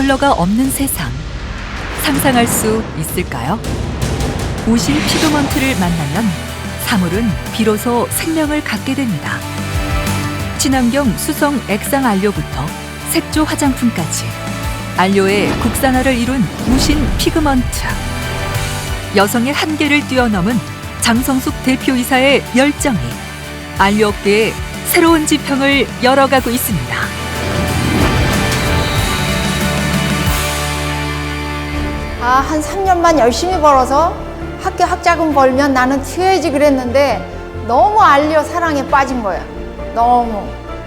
컬러가 없는 세상. 상상할 수 있을까요? 우신 피그먼트를 만나면 사물은 비로소 생명을 갖게 됩니다. 친환경 수성 액상 안료부터 색조 화장품까지 안료의 국산화를 이룬 우신 피그먼트. 여성의 한계를 뛰어넘은 장성숙 대표이사의 열정이 안료업계에 새로운 지평을 열어가고 있습니다. 아, 한 3년만 열심히 벌어서 학교 학자금 벌면 나는 튀어야지 그랬는데 너무 알려 사랑에 빠진 거야. 너무.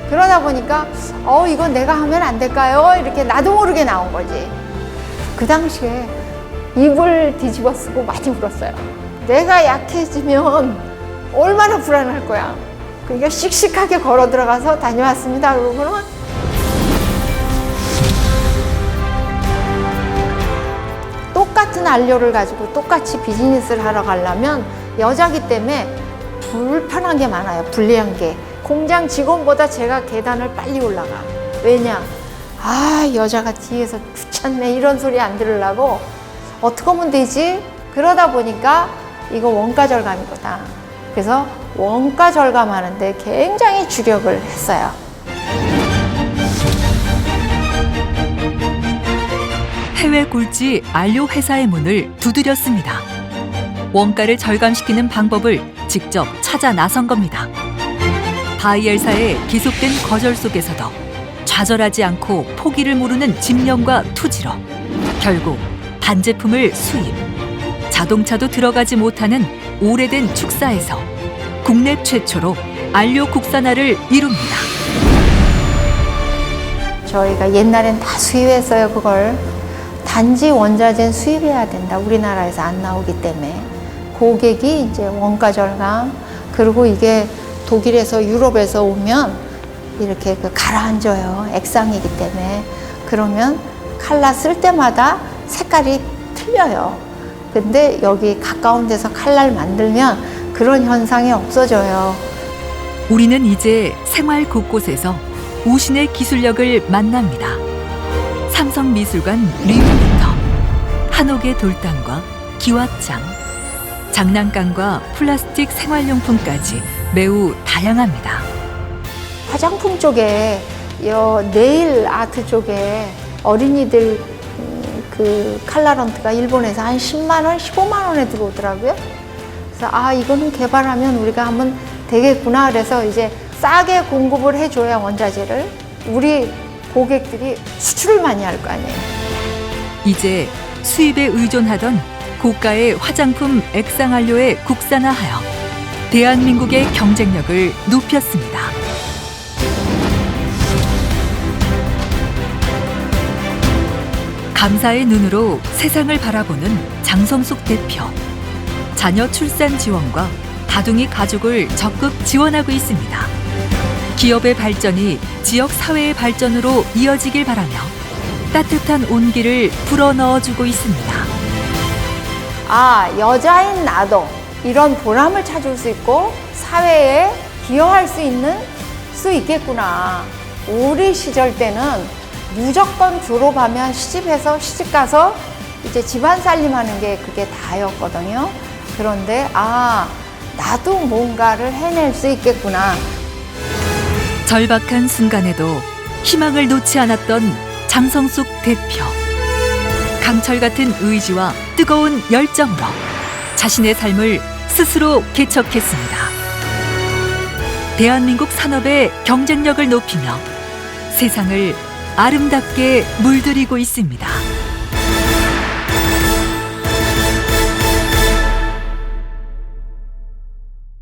그러다 보니까 어, 이건 내가 하면 안 될까요? 이렇게 나도 모르게 나온 거지. 그 당시에 입을 뒤집어 쓰고 많이 울었어요. 내가 약해지면 얼마나 불안할 거야. 그러니까 씩씩하게 걸어 들어가서 다녀왔습니다. 그러면 똑같은 안료를 가지고 똑같이 비즈니스를 하러 가려면 여자기 때문에 불편한 게 많아요. 불리한 게. 공장 직원보다 제가 계단을 빨리 올라가. 왜냐? 아, 여자가 뒤에서 귀찮네. 이런 소리 안 들으려고 어떻게 하면 되지? 그러다 보니까 이거 원가 절감이거다. 그래서 원가 절감하는데 굉장히 주력을 했어요. 해외 굴지 안료 회사의 문을 두드렸습니다. 원가를 절감시키는 방법을 직접 찾아 나선 겁니다. 바이엘사의 계속된 거절 속에서도 좌절하지 않고 포기를 모르는 집념과 투지로 결국 반제품을 수입, 자동차도 들어가지 못하는 오래된 축사에서 국내 최초로 안료 국산화를 이룹니다. 저희가 옛날엔 다 수입했어요, 그걸. 단지 원자재는 수입해야 된다. 우리나라에서 안 나오기 때문에. 고객이 이제 원가 절감, 그리고 이게 독일에서 유럽에서 오면 이렇게 그 가라앉아요. 액상이기 때문에. 그러면 칼라 쓸 때마다 색깔이 틀려요. 근데 여기 가까운 데서 칼라를 만들면 그런 현상이 없어져요. 우리는 이제 생활 곳곳에서 우신의 기술력을 만납니다. 삼성미술관 리뷰부터 한옥의 돌담과 기왓장, 장난감과 플라스틱 생활용품까지 매우 다양합니다. 화장품 쪽에 여 네일 아트 쪽에 어린이들 음, 그 칼라런트가 일본에서 한 10만 원, 15만 원에 들어오더라고요. 그래서 아 이거는 개발하면 우리가 한번 되겠구나 그래서 이제 싸게 공급을 해줘야 원자재를 우리 고객들이 수출을 많이 할 거 아니에요. 이제 수입에 의존하던 고가의 화장품 액상안료에 국산화하여 대한민국의 경쟁력을 높였습니다. 감사의 눈으로 세상을 바라보는 장성숙 대표. 자녀 출산 지원과 다둥이 가족을 적극 지원하고 있습니다. 기업의 발전이 지역 사회의 발전으로 이어지길 바라며 따뜻한 온기를 불어넣어주고 있습니다. 아, 여자인 나도 이런 보람을 찾을 수 있고 사회에 기여할 수 있는 수 있겠구나. 우리 시절 때는 무조건 졸업하면 시집해서 시집가서 이제 집안 살림하는 게 그게 다였거든요. 그런데 아, 나도 뭔가를 해낼 수 있겠구나. 절박한 순간에도 희망을 놓지 않았던 장성숙 대표. 강철 같은 의지와 뜨거운 열정으로 자신의 삶을 스스로 개척했습니다. 대한민국 산업의 경쟁력을 높이며 세상을 아름답게 물들이고 있습니다.